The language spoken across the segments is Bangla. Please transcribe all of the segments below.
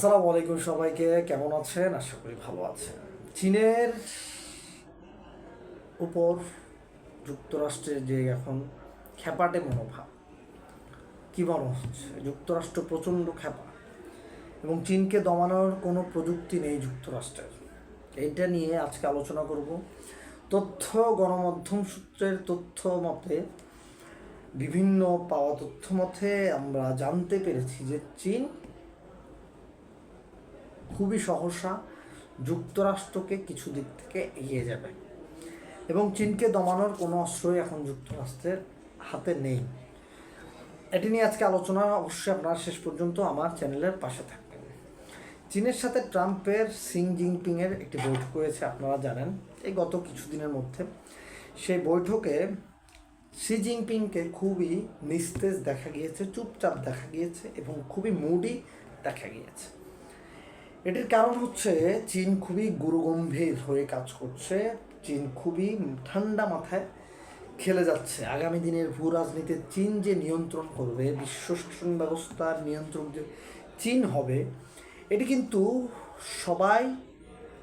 আসসালামু আলাইকুম সবাইকে, কেমন আছেন? আশা করি ভালো আছেন। চীনের উপর যুক্তরাষ্ট্রের যে এখন খ্যাপাটে মনোভাব, কি মনে হচ্ছে? যুক্তরাষ্ট্র প্রচণ্ড খ্যাপা এবং চীনকে দমানোর কোনো প্রযুক্তি নেই যুক্তরাষ্ট্রের। এইটা নিয়ে আজকে আলোচনা করব। তথ্য গণমাধ্যম সূত্রের তথ্য মতে, বিভিন্ন পাওয়া তথ্য মতে আমরা জানতে পেরেছি যে চীন খুবই সহসা যুক্তরাষ্ট্রকে কিছু দিক থেকে এগিয়ে যাবে। এবং চীনকে দমানোর কোনো অস্ত্রই এখন যুক্তরাষ্ট্রের হাতে নেই। এটি নিয়ে আজকে আলোচনা অবশ্যই আপনারা শেষ পর্যন্ত আমার চ্যানেলের পাশে থাকবেন। চীনের সাথে ট্রাম্পের সিং জিনপিংয়ের একটি বৈঠক হয়েছে, আপনারা জানেন। এই গত কিছুদিনের মধ্যে সেই বৈঠকে শি জিনপিংকে খুবই নিস্তেজ দেখা গিয়েছে, চুপচাপ দেখা গিয়েছে এবং খুবই মুডি দেখা গিয়েছে। এটির কারণ হচ্ছে চীন খুবই গুরুগম্ভীর হয়ে কাজ করছে। চীন খুবই ঠান্ডা মাথায় খেলে যাচ্ছে। আগামী দিনের ভূ রাজনীতির চীন যে নিয়ন্ত্রণ করবে, বিশ্ব শাসন ব্যবস্থার নিয়ন্ত্রণ যে চীন হবে, এটি কিন্তু সবাই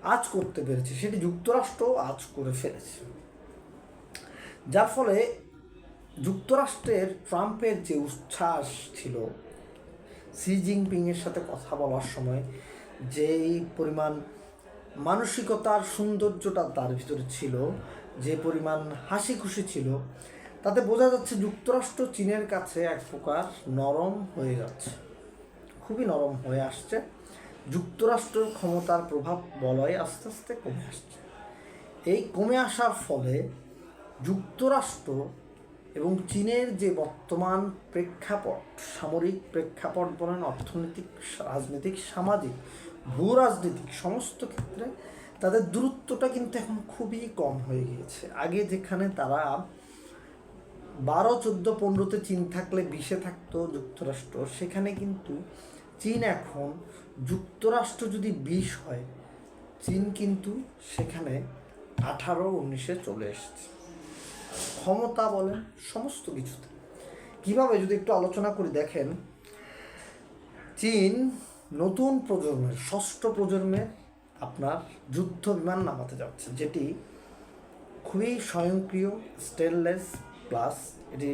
আজ করতে পেরেছে। সেটি যুক্তরাষ্ট্র আজ করে ফেলেছে। যার ফলে যুক্তরাষ্ট্রের ট্রাম্পের যে উচ্ছ্বাস ছিল সি জিনপিংয়ের সাথে কথা বলার সময় যেই পরিমাণ মানসিকতার সৌন্দর্যটা তার ভিতরে ছিল, যে পরিমাণ হাসি খুশি ছিল, তাতে বোঝা যাচ্ছে যুক্তরাষ্ট্র চীনের কাছে এক প্রকার নরম হয়ে যাচ্ছে, খুবই নরম হয়ে আসছে। যুক্তরাষ্ট্রের ক্ষমতার প্রভাব বলয় আস্তে আস্তে কমে আসছে। এই কমে আসার ফলে যুক্তরাষ্ট্র এবং চীনের যে বর্তমান প্রেক্ষাপট, সামরিক প্রেক্ষাপট বলেন, অর্থনৈতিক, রাজনৈতিক, সামাজিক ভূ রাজনৈতিক সমস্ত ক্ষেত্রে তাদের দূরত্বটা কিন্তু এখন খুবই কম হয়ে গিয়েছে। আগে যেখানে তারা বারো, চোদ্দ, পনেরোতে চীন থাকলে, বিশে থাকতো যুক্তরাষ্ট্র, সেখানে কিন্তু চীন এখন যুক্তরাষ্ট্র যদি বিশ হয়, চীন কিন্তু সেখানে আঠারো, উনিশে চলে এসেছে। ক্ষমতা বলেন, সমস্ত কিছুতে। কীভাবে যদি একটু আলোচনা করি দেখেন, চীন নতুন প্রজন্মের, ষষ্ঠ প্রজন্মের আপনার যুদ্ধ বিমান নামাতে যাচ্ছে, যেটি খুবই স্বয়ংক্রিয় স্টেনলেস প্লাস এটি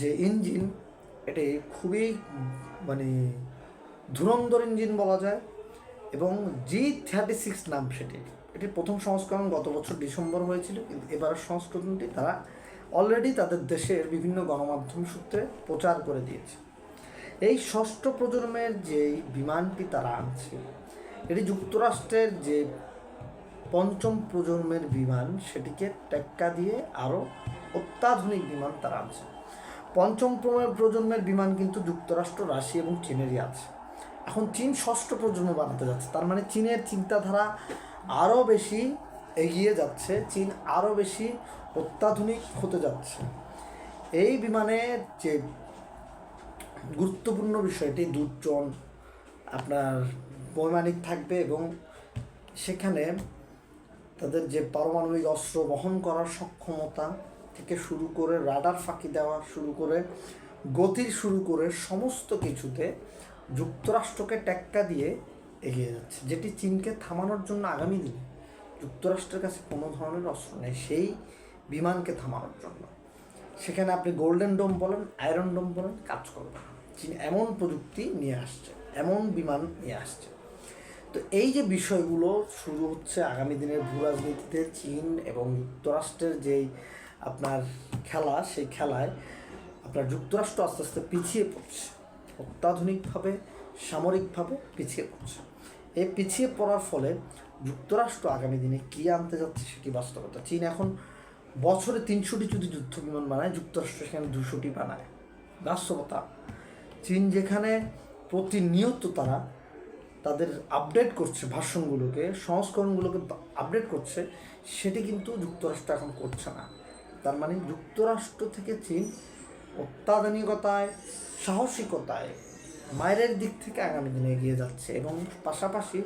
যে ইঞ্জিন এটি খুবই মানে ধুরন্ধর ইঞ্জিন বলা যায়, এবং জি থার্টি সিক্স নাম সেটি। এটির প্রথম সংস্করণ গত বছর ডিসেম্বর হয়েছিল, কিন্তু এবারের সংস্করণটি তারা অলরেডি তাদের দেশের বিভিন্ন গণমাধ্যম সূত্রে প্রচার করে দিয়েছে। এই ষষ্ঠ প্রজন্মের যেই বিমানটি তারা আনছে, এটি যুক্তরাষ্ট্রের যে পঞ্চম প্রজন্মের বিমান, সেটিকে টেক্কা দিয়ে আরও অত্যাধুনিক বিমান তারা আনছে। পঞ্চম প্রজন্মের বিমান কিন্তু যুক্তরাষ্ট্র, রাশিয়া এবং চীনেরই আছে। এখন চীন ষষ্ঠ প্রজন্ম বানাতে যাচ্ছে, তার মানে চীনের চিন্তাধারা আরও বেশি এগিয়ে যাচ্ছে, চীন আরও বেশি অত্যাধুনিক হতে যাচ্ছে। এই বিমানের যে গুরুত্বপূর্ণ বিষয়টি দুজন আপনার বৈমানিক থাকবে এবং সেখানে তাদের যে পারমাণবিক অস্ত্র বহন করার সক্ষমতা থেকে শুরু করে রাডার ফাঁকি দেওয়া শুরু করে, গতির শুরু করে সমস্ত কিছুতে যুক্তরাষ্ট্রকে টেক্কা দিয়ে এগিয়ে যাচ্ছে। যেটি চীনকে থামানোর জন্য আগামী দিনে যুক্তরাষ্ট্রের কাছে কোনো ধরনের অস্ত্র নেই, সেই বিমানকে থামানোর জন্য। সেখানে আপনি গোল্ডেন ডোম বলেন, আয়রন ডোম বলেন, কাজ করবে চীন এমন প্রযুক্তি নিয়ে আসছে, এমন বিমান নিয়ে আসছে। তো এই যে বিষয়গুলো শুরু হচ্ছে আগামী দিনের ভূ রাজনীতিতে চীন এবং যুক্তরাষ্ট্রের যেই আপনার খেলা, সেই খেলায় আপনার যুক্তরাষ্ট্র আস্তে আস্তে পিছিয়ে পড়ছে। অত্যাধুনিকভাবে, সামরিকভাবে পিছিয়ে পড়ছে। এই পিছিয়ে পড়ার ফলে যুক্তরাষ্ট্র আগামী দিনে কী আনতে যাচ্ছে সেটি বাস্তবতা? চীন এখন বছরে তিনশোটি যদি যুদ্ধ বিমান বানায়, যুক্তরাষ্ট্র সেখানে দুশোটি বানায়। বাস্তবতা? চীন যেখানে প্রতিনিয়ত তারা তাদের আপডেট করছে ভাষণগুলোকে, সংস্করণগুলোকে আপডেট করছে, সেটি কিন্তু যুক্তরাষ্ট্র এখন করছে না। তার মানে যুক্তরাষ্ট্র থেকে চীন অত্যাধুনিকতায়, সাহসিকতায় মায়ের দিক থেকে আগামী দিনে এগিয়ে যাচ্ছে এবং পাশাপাশি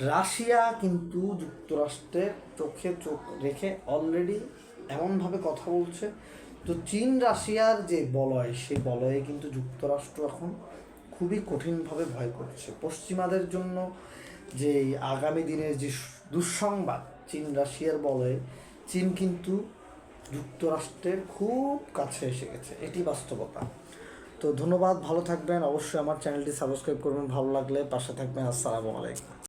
রাশিয়া কিন্তু যুক্তরাষ্ট্রের চোখে চোখ রেখে অলরেডি এমনভাবে কথা বলছে। তো চীন, রাশিয়ার যে বলয়, সেই বলয়ে কিন্তু যুক্তরাষ্ট্র এখন খুবই কঠিনভাবে ভয় করছে। পশ্চিমাদের জন্য যে আগামী দিনের যে দুঃসংবাদ, চীন, রাশিয়ার বলে চীন কিন্তু যুক্তরাষ্ট্রের খুব কাছে এসে গেছে। এটি বাস্তবতা। তো ধন্যবাদ, ভালো থাকবেন। অবশ্যই আমার চ্যানেলটি সাবস্ক্রাইব করবেন, ভালো লাগলে পাশে থাকবেন। আসসালামু আলাইকুম।